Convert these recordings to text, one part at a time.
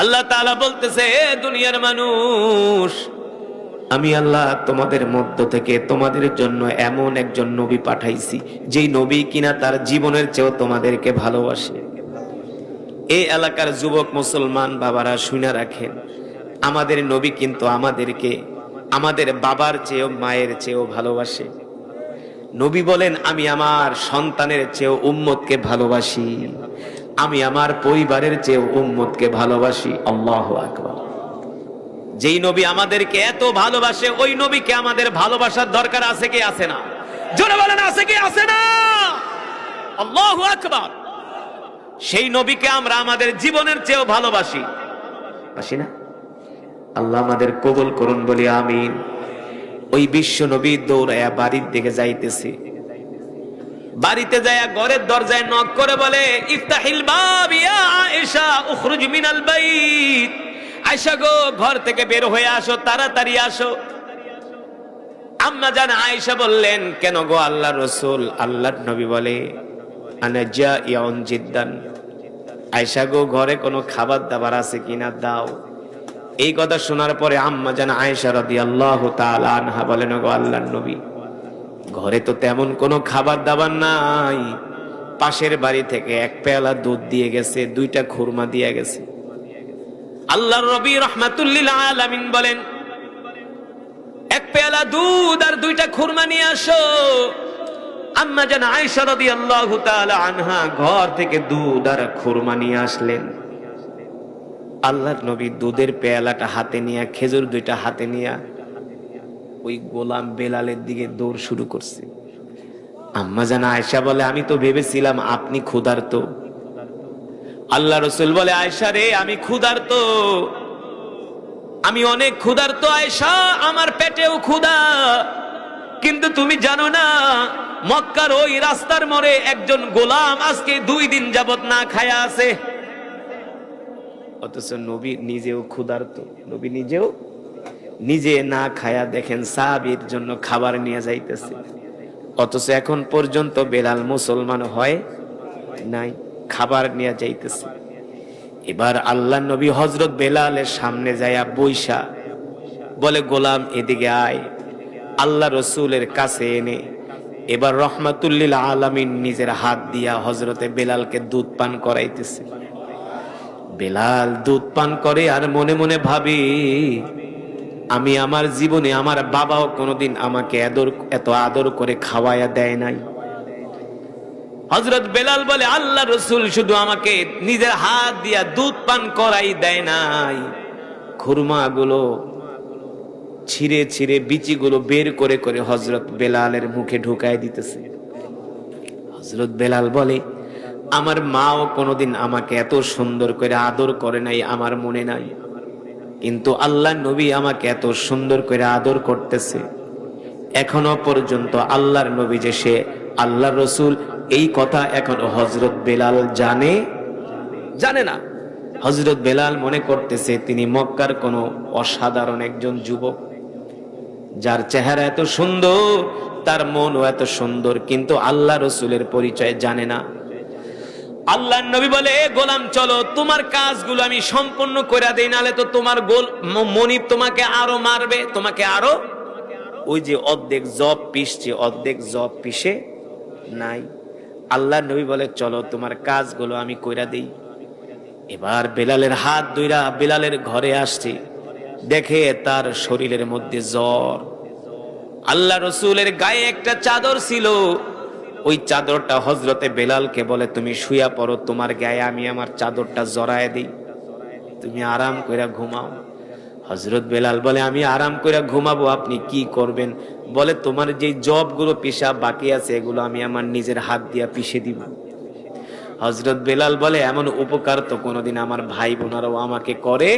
আল্লাহ তাআলা বলতেছে দুনিয়ার মানুষ, আমি আল্লাহ তোমাদের মধ্য থেকে তোমাদের জন্য এমন একজন নবী পাঠাইছি, যেই নবী কিনা তার জীবনের চেয়েও তোমাদেরকে ভালোবাসে। এই এলাকার যুবক মুসলমান বাবারা শুনে রাখেন, আমাদের নবী কিন্তু আমাদেরকে, আমাদের বাবার চেয়েও মায়ের চেয়েও ভালোবাসে। নবী বলেন, আমি আমার সন্তানের চেয়েও উম্মতকে ভালোবাসি। আমি আমার পরিবারের চেয়েও উম্মতকে ভালোবাসি। আল্লাহ আকবার। যেই নবী আমাদেরকে এত ভালোবাসে, ওই নবীকে আমাদের ভালোবাসার দরকার আছে কি আছে না? জোরে বলেন, আছে কি আছে না? আল্লাহু আকবার। সেই নবীকে আমরা আমাদের জীবনের চেয়েও ভালোবাসি। বাসি না? আল্লাহ আমাদের কবুল করুন বলি, আমিন। ওই বিশ্ব নবী দৌড়ায়া বাড়ির দিকে যাইতেছে। বাড়িতে যায়, ঘরের দরজায় নক করে বলে, ইফতাহিল মিনাল বাইত। আয়েশা গো, ঘর থেকে বের হয়ে আসো, তাড়াতাড়ি আসো। আম্মা জান আয়েশা বললেন, কেন গো আল্লাহ রসুল? আল্লাহর নবী বলে, আনা যা ইয়াউন জিদ্দান। আয়েশা গো, ঘরে কোনো খাবার দাবার আছে কিনা দাও। এই কথা শোনার পরে আম্মা জান আয়েশা রাদিয়াল্লাহু তাআলা আনহা বলেন গো আল্লাহর নবী ঘরে তো তেমন কোনো খাবার দাবার নাই। পাশের বাড়ি থেকে এক পেয়ালা দুধ দিয়ে গেছে, দুইটা খুরমা দিয়ে গেছে। আল্লাহর রবি রহমাতুল্লিল আলামিন বলেন, এক পেয়ালা দুধ আর দুইটা খুরমা নিয়ে আসো। আম্মা জান আয়েশা রাদিয়াল্লাহু তাআলা আনহা ঘর থেকে দুধ আর খুরমা নিয়ে আসলেন। আল্লাহর নবী দুধের পেয়ালাটা হাতে নিয়ে, খেজুর দুইটা হাতে নিয়ে ওই গোলাম বেলালের দিকে দৌড় শুরু করছে। আম্মা জানা আয়সা বলে, আমি তো ভেবেছিলাম আপনি ক্ষুধার্ত। আল্লাহ রসুল বলে আয়সা রে, আমি ক্ষুধার্ত। আমি অনেক ক্ষুধার্ত আয়সা আমার পেটেও ক্ষুধা। কিন্তু তুমি জানো না, মক্কার ওই রাস্তার মোড়ে একজন গোলাম আজকে দুই দিন যাবত না খায়া আছে। অথচ নবী নিজেও ক্ষুধার্ত। নবী নিজেও নিজে না খায়া দেখেন সাহাবির জন্য খাবার নিয়ে যাইতেছে। অথচ এখন পর্যন্ত বেলাল মুসলমান হয় নাই, খাবার নিয়ে যাইতেছে। এবার আল্লাহ নবী হজরত বেলালের সামনে যায়া বৈশা বলে, গোলাম, এদিকে আয়। আল্লাহ রসুলের কাছে এনে। এবার রহমাতুল্লিল আলামিন নিজের হাত দিয়া হজরতে বেলালকে দুধ পান করাইতেছে। বেলাল দুধ পান করে আর মনে মনে ভাবি আমি আমার জীবনে আমার বাবাও কোনোদিন আমাকে আদর, এত আদর করে খাওয়াইয়া দেয় নাই। হজরত বেলাল বলে আল্লাহ রসুল শুধু আমাকে নিজের হাত দিয়া দুধ পান করাই দেয় নাই। খুরমা গুলো ছিঁড়ে ছিঁড়ে বিচিগুলো বের করে করে হজরত বেলালের মুখে ঢুকায় দিতেছে। হজরত বেলাল বলে, আমার মাও কোনোদিন আমাকে এত সুন্দর করে আদর করে নাই, আমার মনে নাই। কিন্তু আল্লাহ নবী আমাকে এত সুন্দর করে আদর করতেছে। এখনও পর্যন্ত আল্লাহর নবী যে সে আল্লাহ রসুল, এই কথা এখনও হজরত বেলাল জানে? জানে না। হজরত বেলাল মনে করতেছে তিনি মক্কার কোনো অসাধারণ একজন যুবক। যার চেহারা এত সুন্দর, তার মনও এত সুন্দর, কিন্তু আল্লাহ রসুলের পরিচয় জানে না। আল্লাহ নবী বলে, "এ গোলাম, চলো, তোমার কাজগুলো আমি সম্পূর্ণ করে দেই নালে তো তোমার গোল মনিব তোমাকে আরও মারবে, তোমাকে আরও ওই যে অর্ধেক জব পিসছে, অর্ধেক জব পিসে নাই। আল্লাহ নবী বলে, চলো, তোমার কাজগুলো আমি কইরা দেই। এবার বেলালের হাত দুইরা বেলালের ঘরে আসছে। দেখে তার শরীরের মধ্যে জ্বর। আল্লাহ রসুলের গায়ে একটা চাদর ছিল। ওই চাদরটা হজরতে বেলালকে বলে, তুমি শুয়া পড়ো, তোমার গায়ে আমি আমার চাদরটা জড়ায় দিই। তুমি আরাম কইরা ঘুমাও। হজরত বেলাল বলে, আমি আরাম কইরা ঘুমাবো, আপনি কি করবেন? বলে, তোমার যে জবগুলো পেশা বাকি আছে, এগুলো আমি আমার নিজের হাত দিয়া পিষে দিব। হজরত বেলাল বলে, এমন উপকার তো কোনোদিন আমার ভাই বোনারাও আমাকে করে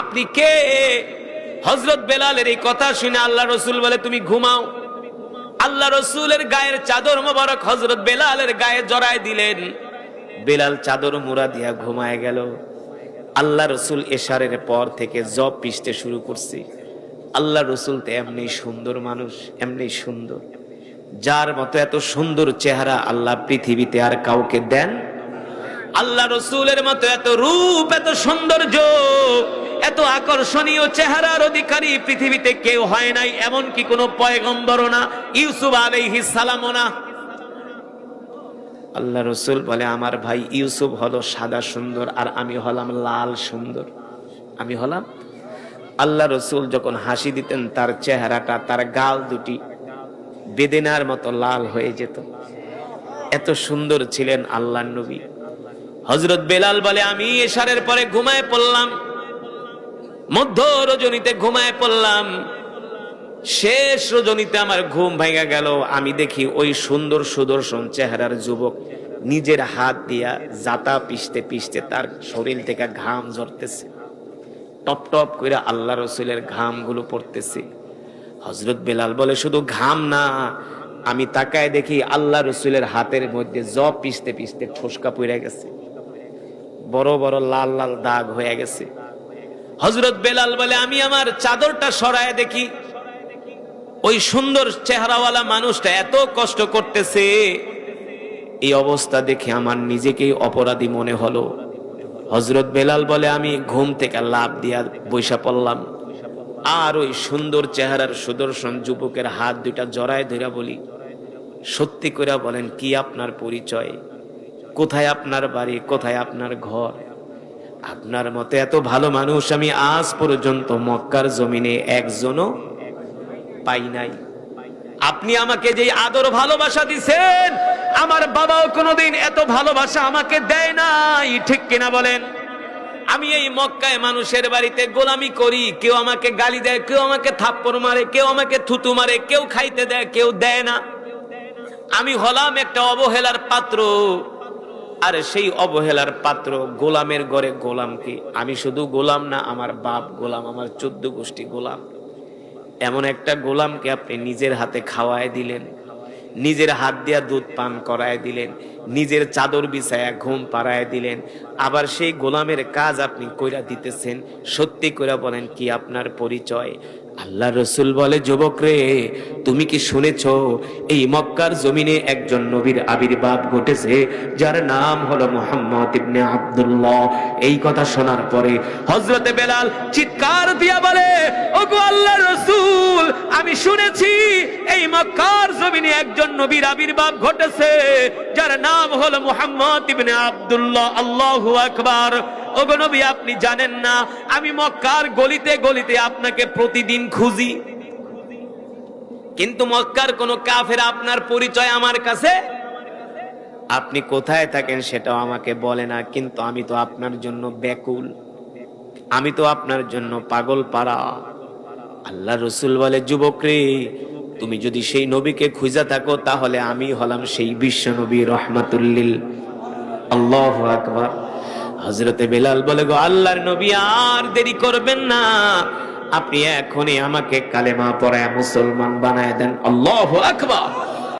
আপনি কে? হজরত বেলালের এই কথা শুনে আল্লাহ রসুল বলে, তুমি ঘুমাও। আল্লাহ রসুলের গায়ের চাদর মোবারক হজরত বেলালের গায়ে জড়ায় দিলেন। বেলাল চাদর মুড়া দিয়া ঘুমায় গেল। আল্লাহ রসুল এশারের পর থেকে জব পিষতে শুরু করছি। আল্লাহ রসুল তো এমনি সুন্দর মানুষ, এমনি সুন্দর। যার মতো এত সুন্দর চেহারা আল্লাহ পৃথিবীতে আর কাউকে দেন? আল্লাহ রসুলের মতো এত রূপ, এত সৌন্দর্য এত আকর্ষণীয় চেহারার অধিকারী পৃথিবীতে কেউ হয় নাই এমন কি কোনো পয়গম্বরও না, ইউসুফ আলাইহিস সালামও না। আল্লাহ রসুল বলে, আমার ভাই ইউসুফ হলো সাদা সুন্দর আর আমি হলাম লাল সুন্দর। আমি হলাম? আল্লাহ রসুল যখন হাসি দিতেন, তার চেহারাটা, তার গাল দুটি বেদেনার মতো লাল হয়ে যেত। এত সুন্দর ছিলেন আল্লাহ নবী। হজরত বেলাল বলে, আমি এশারের পরে ঘুমায় পড়লাম। মধ্য রজনীতে ঘুমায় পড়লাম। শেষ রজনীতে আমার ঘুম ভেঙে গেল। আমি দেখি ওই সুন্দর সুদর্শন চেহারার যুবক নিজের হাত দিয়া জাতা পিষতে পিষতে তার শরীর থেকে ঘাম ঝরতেছে। টপ টপ করে আল্লাহ রসুলের ঘামগুলো পড়তেছে। হজরত বেলাল বলে, শুধু ঘাম না, আমি তাকায় দেখি আল্লাহ রসুলের হাতের মধ্যে জ পিষতে পিষতে ঠোসকা পড়ে গেছে। বড় বড় লাল লাল দাগ হয়ে গেছে। হজরত বেলাল বলে, আমি আমার চাদরটা সরায় দেখি। ওই সুন্দর চেহারাওয়ালা মানুষটা এত কষ্ট করতেছে। এই অবস্থা দেখে আমার নিজেকেই অপরাধী মনে হলো। হজরত বেলাল বলে, আমি ঘুম থেকে লাভ দিয়া বৈশা পড়লাম। আর ওই সুন্দর চেহারার সুদর্শন যুবকের হাত দুইটা জড়ায় ধরে বলি। সত্যি করে বলেন, কি আপনার পরিচয়? কোথায় আপনার বাড়ি? কোথায় আপনার ঘর? আপনার মতে এত ভালো মানুষ আমি আজ পর্যন্ত মক্কার জমিনে একজনও পাই নাই। আপনি আমাকে যে আদর ভালোবাসা দিছেন, আমার বাবাও কোনোদিন এত ভালোবাসা আমাকে দেয় নাই। ঠিক কিনা বলেন? আমি এই মক্কায় মানুষের বাড়িতে গোলামি করি, কেউ আমাকে গালি দেয়, কেউ আমাকে থাপ্পড় মারে, কেউ আমাকে থুতু মারে, কেউ খাইতে দেয়, কেউ দেয় না। আমি হলাম একটা অবহেলার পাত্র। আর সেই অবহেলার পাত্র গোলামের ঘরে গোলামকে আমি শুধু গোলাম না, আমার বাপ গোলাম, আমার চোদ্দ গোষ্ঠী গোলাম। এমন একটা গোলামকে আপনি নিজের হাতে খাওয়ায় দিলেন, নিজের হাত দিয়া দুধ পান করায় দিলেন, নিজের চাদর বিছায়া ঘুম পাড়ায় দিলেন। আবার সেই গোলামের কাজ আপনি কইরা দিতেছেন, সত্যি কইরা বলেন কি আপনার পরিচয়? আল্লাহ রসুল বলে যুবক রে তুমি কি শুনেছ, এই মক্কার জমিনে একজন নবীর আবির্ভাব ঘটেছে, যার নাম হলো মোহাম্মদ ইবনে আব্দুল্লাহ এই কথা শোনার পরে হজরতে বেলাল চিৎকার দিয়া বলে, ওগো আল্লাহ রসুল, আমি শুনেছি, এই মক্কার জমিনে একজন নবীর আবির্ভাব ঘটেছে, যার নাম হলো মোহাম্মদ ইবনে আব্দুল্লাহ, আল্লাহু আকবার ওগো আপনি জানেন না, আমি মক্কার গলিতে গলিতে আপনাকে প্রতিদিন খুঁজি। কিন্তু মক্কার কোন কাফের আপনার পরিচয় আমার কাছে? আপনি কোথায় থাকেন সেটাও আমাকে বলে না, কিন্তু আমি তো আপনার জন্য ব্যাকুল। আমি তো আপনার জন্য পাগল আল্লাহ রসুল বলে যুবক রে তুমি যদি সেই নবীকে খুঁজা থাকো, তাহলে আমি হলাম সেই বিশ্ব নবী রহমাতুল্লিল। আল্লাহ হজরতে বেলাল বলে, গো আল্লাহর নবী, আর দেরি করবেন না। আপনি এখনই আমাকে কালেমা পড়ায় মুসলমান বানায় দেন। আল্লাহ আকবার।